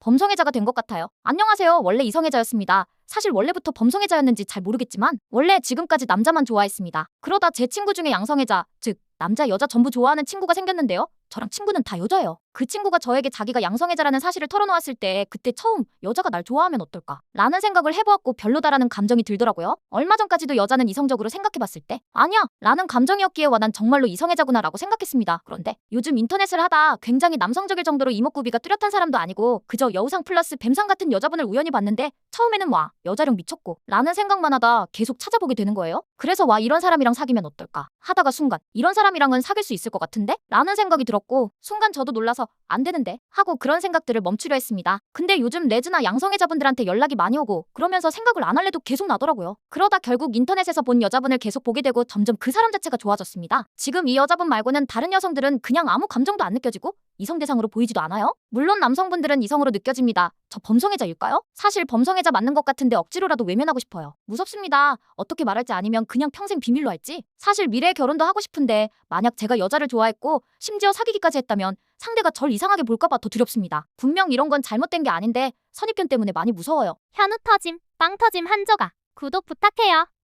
범성애자가 된 것 같아요. 안녕하세요. 원래 이성애자였습니다. 사실 원래부터 범성애자였는지 잘 모르겠지만 원래 지금까지 남자만 좋아했습니다. 그러다 제 친구 중에 양성애자, 즉 남자 여자 전부 좋아하는 친구가 생겼는데요. 저랑 친구는 다 여자예요. 그 친구가 저에게 자기가 양성애자라는 사실을 털어놓았을 때 그때 처음 여자가 날 좋아하면 어떨까? 라는 생각을 해보았고 별로다라는 감정이 들더라고요. 얼마 전까지도 여자는 이성적으로 생각해봤을 때 아니야 라는 감정이었기에 와 난 정말로 이성애자구나 라고 생각했습니다. 그런데 요즘 인터넷을 하다 굉장히 남성적일 정도로 이목구비가 뚜렷한 사람도 아니고 그저 여우상 플러스 뱀상 같은 여자분을 우연히 봤는데 처음에는 와 여자력 미쳤고 라는 생각만 하다 계속 찾아보게 되는 거예요. 그래서 와 이런 사람이랑 사귀면 어떨까 하다가 순간 이런 사람이랑은 사귈 수 있을 것 같은데 라는 생각이 들었고 순간 저도 놀라서 안 되는데 하고 그런 생각들을 멈추려 했습니다. 근데 요즘 레즈나 양성애자분들한테 연락이 많이 오고 그러면서 생각을 안 할래도 계속 나더라고요. 그러다 결국 인터넷에서 본 여자분을 계속 보게 되고 점점 그 사람 자체가 좋아졌습니다. 지금 이 여자분 말고는 다른 여성들은 그냥 아무 감정도 안 느껴지고 이성 대상으로 보이지도 않아요. 물론 남성분들은 이성으로 느껴집니다. 저 범성애자일까요? 사실 범성애자 맞는 것 같은데 억지로라도 외면하고 싶어요. 무섭습니다. 어떻게 말할지 아니면 그냥 평생 비밀로 할지. 사실 미래에 결혼도 하고 싶은데 만약 제가 여자를 좋아했고 심지어 사귀기까지 했다면 상대가 절 이상하게 볼까봐 더 두렵습니다. 분명 이런 건 잘못된 게 아닌데 선입견 때문에 많이 무서워요. 현우 터짐, 빵 터짐 한조가 구독 부탁해요.